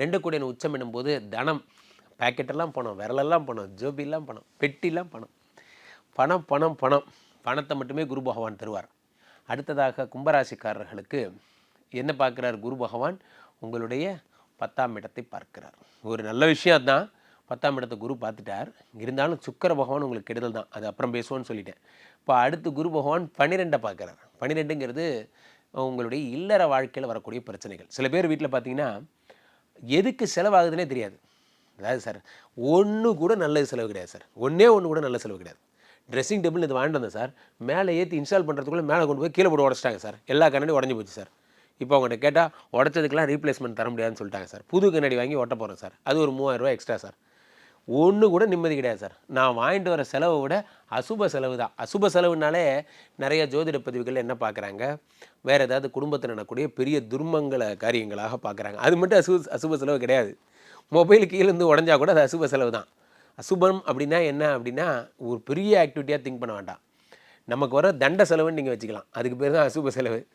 ரெண்டு கோடியின் உச்சம் என்னும்போது தனம் பாக்கெட்டெல்லாம் பணம் விரலெல்லாம் பணம் ஜோபிலாம் பணம் பெட்டிலாம் பணம். பணம் பணம் பணம். பணத்தை மட்டுமே குரு பகவான் தருவார். அடுத்ததாக கும்பராசிக்காரர்களுக்கு என்ன பார்க்குறார் குரு பகவான்? உங்களுடைய பத்தாம் இடத்தை பார்க்கிறார். ஒரு நல்ல விஷயம் அதுதான். பத்தாம் இடத்தை குரு பார்த்துட்டார். இருந்தாலும் சுக்கர பகவான் உங்களுக்கு கெடுதல் தான். அது அப்புறம் பேசுவோன்னு சொல்லிட்டேன். இப்போ அடுத்து குரு பகவான் பன்னிரெண்டை பார்க்குறார். பன்னிரெண்டுங்கிறது உங்களுடைய இல்லற வாழ்க்கையில் வரக்கூடிய பிரச்சனைகள். சில பேர் வீட்டில் பார்த்தீங்கன்னா எதுக்கு செலவாகுதுன்னே தெரியாது. அதாவது சார் ஒன்று கூட நல்லது செலவு கிடையாது சார். ஒன்றே ஒன்று கூட நல்ல செலவு கிடையாது. ட்ரெஸ்ஸிங் டேபிள் இது வாங்கிட்டு வந்தேன் சார். மேலே ஏற்றி இன்ஸ்டால் பண்ணுறதுக்குள்ளே மேலே கொண்டு போய் கீழே போட்டு உடச்சிட்டாங்க சார். எல்லா கண்ணாடியும் உடஞ்சி போச்சு சார். இப்போ அவங்கள்ட்ட கேட்டால் உடச்சதுக்கெல்லாம் ரீப்ளேஸ்மெண்ட் தர முடியாதுன்னு சொல்லிட்டாங்க சார். புது கண்ணாடி வாங்கி ஒட்ட போகிறேன் சார். அது ஒரு மூவாயிரம் ரூபா எக்ஸ்ட்ரா சார். ஒன்று கூட நிம்மதி கிடையாது சார். நான் வாங்கிட்டு வர செலவை விட அசுப செலவு தான். அசுப செலவுனாலே நிறைய ஜோதிட பதிவுகள் என்ன பார்க்குறாங்க? வேறு ஏதாவது குடும்பத்தில் நடக்கக்கூடிய பெரிய துர்மங்கள காரியங்களாக பார்க்குறாங்க. அது மட்டும் அசு அசுப செலவு கிடையாது. மொபைல் கீழேருந்து உடஞ்சா கூட அது அசுப செலவு தான். அசுபம் அப்படின்னா என்ன அப்படின்னா ஒரு பெரிய ஆக்டிவிட்டியாக திங்க் பண்ண வேண்டாம். நமக்கு வர தண்ட செலவுன்னு நீங்கள் வச்சுக்கலாம். அதுக்கு பேர் தான் அசுப செலவு.